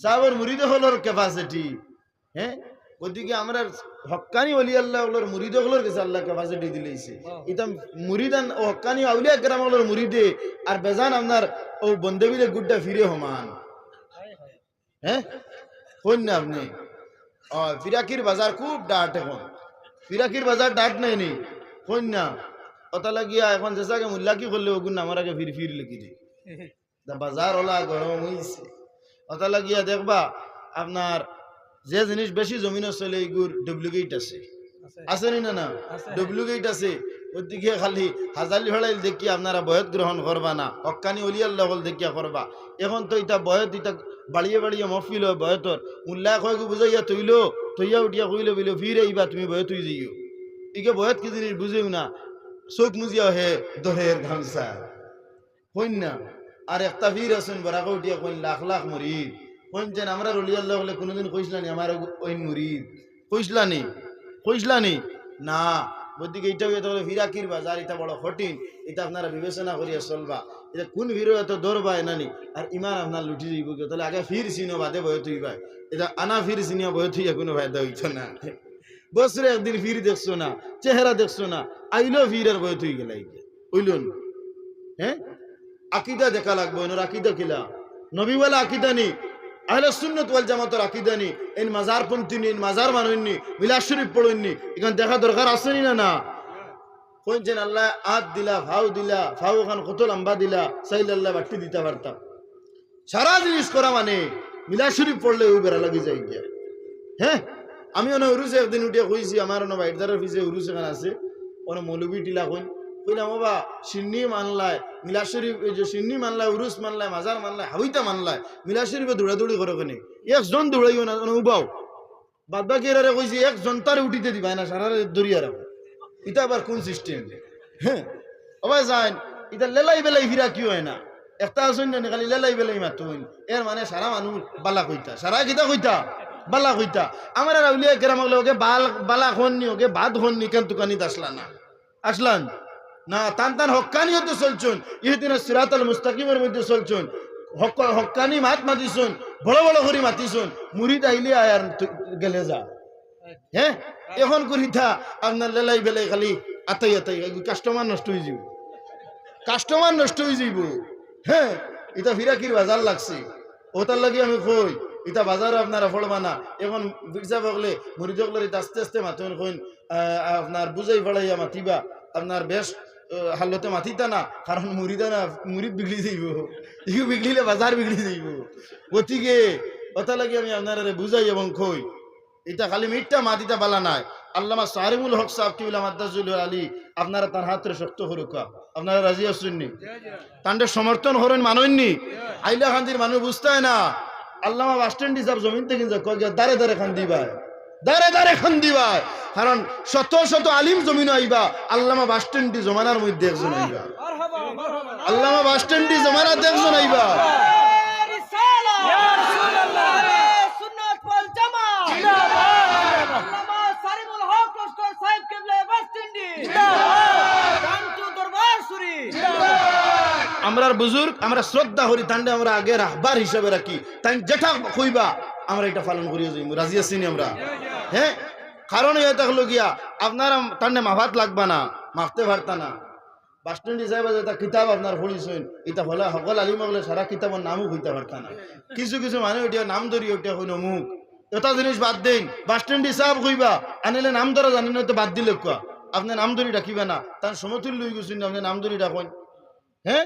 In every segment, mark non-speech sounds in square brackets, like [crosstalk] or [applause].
সাহাবর মুরিদ হলোর ক্যাপাসিটি হ্যাঁ? ওদিকে আমরা হক্কানি অলি আল্লাহ হলোর মুরিদ হলোর কাছে আল্লাহ ক্যাপাসিটি দিলেইছে। এটা মুরিদান ও হক্কানি আউলিয়া কেরাম হলোর মুরিদে আর বেজান আপনার ও বন্দেবিলে গুড্ডা ফিরে সমান হ্যাঁ কোন না আপনি। ও ফিরাকির বাজার খুব ডাট এখন। ফিরাকির বাজার ডাট নাই নি। কোন না। অত লাগিয়া এখন যেসাকে মূল্যা কি করলে ওগুন আমার আগে ফির ফির লিখি দি। [laughs] বাজার ওলা গরম হইছে। অত লাগিয়া দেখবা আপনার যে জিনিস বেশি জমিন চলে এইগুর ডুপ্লিকেট আছে। আছে। নি না? না ডুপ্লিকেট আছে। ওদিকে খালি হাজালি হড়াইল দেখি আপনারা বয়ত গ্রহণ করবা না। হক্কানি অলিয়াল লগল দেখিয়া করবা। এখন তো এটা বয়ত এটা বাড়িয়ে বাড়িয়ে মফিল হয় বয়তর। উল্লাহ কয় বুঝাইয়া তৈল তৈয়া উঠিয়া কইলে বইল ফিরে আইবা তুমি বয়ত হই যাইও। ইকে বয়ত কি জিনিস বুঝেও না। চোখ মুজিয়া হে দহের গামছা। হইন না? আর একটা ফির আছেন, বরাকে উঠিয়া কইন লাখ লাখ মরিদ। কইন যেন আমরা রলিয়াল্লাহ বলে কোনোদিন কইসলানি, আমার ওইন মুরিদ। কইসলানি? কইসলানি? না, বদিকে এটা বলে ফিরাকির বাজার, এটা বড় কঠিন, এটা আপনারা বিবেচনা করিয়া চলবা। এটা কোন ভিড় এত দৌড়বা এনানি আর ইমান আপনার লুটি কেউ তাহলে আগে ফির চিনো, বাদে বয়ে ভাই এটা আনা ফির চিনিয়া বয়ে তুই কোনো ফায়দা হইছ না। বছরে একদিন ফির দেখছ না, চেহারা দেখছ না, আইলো ফির আর বয়ে তুই গেলাই ওইলুন হ্যাঁ? আকিদা দেখা লাগবো এনার আকিদা কিলা? নবীওয়ালা আকিদা নি আহলে সুন্নত ওয়াল জামাতের আকিদা নি এন মাজার পন্থী নি মাজার মানুষনি বিলাস শরীফ পড়ুননি এখান দেখা দরকার আছে নি না না? কইছেন আল্লাহ আত দিলা ফাউ দিলা ফাউ খান কত লম্বা দিলা, সাইল আল্লাহ বাটি দিতে পারতাম সারা জিনিস করা মানে মিলা শরীফ পড়লে ওই বেড়া লাগি যাই গিয়া। হ্যাঁ? আমি অনেক উরুসে একদিন উঠে কইছি, আমার অনেক বাইরদারের পিছিয়ে উরুস এখানে আছে অনেক মৌলবী টিলা কইন কইলাম বাবা সিন্নি মানলায় মিলা শরীফ যে সিন্নি মানলায়, উরুস মানলায়, মাজার মানলায় হাউইতা মানলায় মিলা শরীফে দৌড়াদৌড়ি করে কেনে? একজন দৌড়াইও না উবাও বাদ বাকি এরারে কইছি, একজন তারে উঠিতে দিবা না সারা দরিয়া রাখো এটা আবার কোন সিস্টেম হ্যাঁ? অবাই যাইন এটা লেলাই বেলাই ফিরা কি হয় না? একটা আসুন না, খালি লেলাই বেলাই মাতো এর মানে সারা মানুষ বালা কইতা, সারা কিতা কইতা? বালা কইতা। আমার আর উলিয়া কেরাম ওকে বাল, বালা খননি, ওকে বাদ খননি কেন তুকানিত আসলা না। আসলান? না, তান তান হক্কানি হতে চলছুন। ইহদিন সিরাতাল মুস্তাকিমের মধ্যে চলছুন। হক, হক্কানি মাত মাতিছুন, বড় বড় করে মাতিছুন। মুড়িদ আইলে আয়ার গেলে যা। হ্যাঁ? এখন করিতা আপনার লেলাই বেলাই খালি আতাই আতাই কাস্টমার নষ্ট হয়ে যাব কাস্টমার নষ্ট হয়ে যাব হ্যাঁ? এটা ফিরাকির বাজার লাগছে। ওটার লাগি আমি কই এটা বাজার আপনারা ফলবা না। এখন বিরসা বগলে মুড়িদ এটা আস্তে আস্তে মাতুন কইন আপনার বুঝাই ফেলাইয়া মাতিবা। আপনার বেশ আহ, হালতে মাতিতা না কারণ মুড়িদা না মুড়ি বিগড়ি যাইব। ইউ বিগড়িলে বাজার বিগড়ি যাইব। গতিকে ওটা লাগি আমি আপনারা বুঝাই এবং কই এটা খালি মিটটা মাটিটা বালা নাই। আল্লামা সারিমুল হক সাহেব কিবুল মাদ্দাজুল আলী আপনারা তার হাতের শক্ত হরুকা আপনারা রাজি আসুননি তান্ডে সমর্থন হরেন মানননি আইলা খান্দির মানুষ বুঝতেই না। আল্লামা বাস স্ট্যান্ড হিসাব জমিন থেকে দাঁড়ে দাঁড়ে খান দিবাই দাঁড়ে দাঁড়ে খান দিবাই কারণ শত শত আলিম জমিন আইবা আল্লামা বাস বাসস্ট্যান্ডি জমানার মধ্যে একজন আইবা। আল্লামা বাস বাসস্ট্যান্ডি জমানার একজন আইবা। আমরা বুজুর্গ আমরা শ্রদ্ধা করি তান্ডে আমরা আগে রাহবার হিসাবে রাখি। তাই যেটা কইবা আমরা এটা পালন করিয়া যাইব রাজি আছি আমরা? হ্যাঁ? কারণ এ থাকল গিয়া, আপনারা তান্ডে মাভাত লাগবা না, মাখতে পারতা না। কিতাব আপনার এটা হলে সকল আলিম বলে সারা কিতাবের নামও না। কিছু কিছু মানুষ নাম ধরি ওটা হইল মুখ এটা জিনিস বাদ দিন, বাস স্ট্যান্ড হিসাব কইবা আনিলে নাম ধরা জানি না বাদ দিলে কোয়া আপনি নাম ধরি ডাকিবে না তার সমতুল্য হয়ে গেছেন আপনি নাম ধরি ডাকেন। হ্যাঁ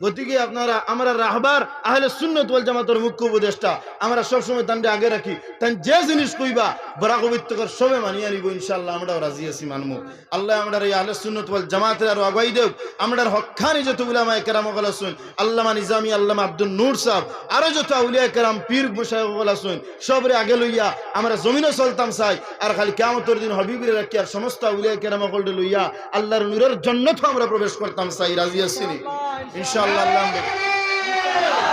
গতিকে আপনারা, আমরা রাহবার আহলে সুন্নত জামাতের মুখ্য উপদেষ্টা। আমরা সবসময় তান্ডে আগে রাখি। যে জিনিস কইবা কবিত্রকর সবে মানিয়ে নিব ইনশাল্লাহ আমরা রাজি আছি আল্লাহ আমরা এই আহলে সুন্নত জামাতের আরও আগাই দেব যত উলামায়ে কেরাম গলা শুন আল্লামা নিজামি আল্লামা আব্দুল নূর আরও যত আউলিয়া কেরাম পীর সবরে আগে লইয়া আমরা জমিনে চলতাম চাই, আর খালি কেমতর দিন হবিবিরে রাখি আর সমস্ত আউলিয়া কেরাম গলডে লইয়া আল্লাহর নূরের জন্য তো আমরা প্রবেশ করতাম চাই, রাজি আছি İnşallah Allah'ım.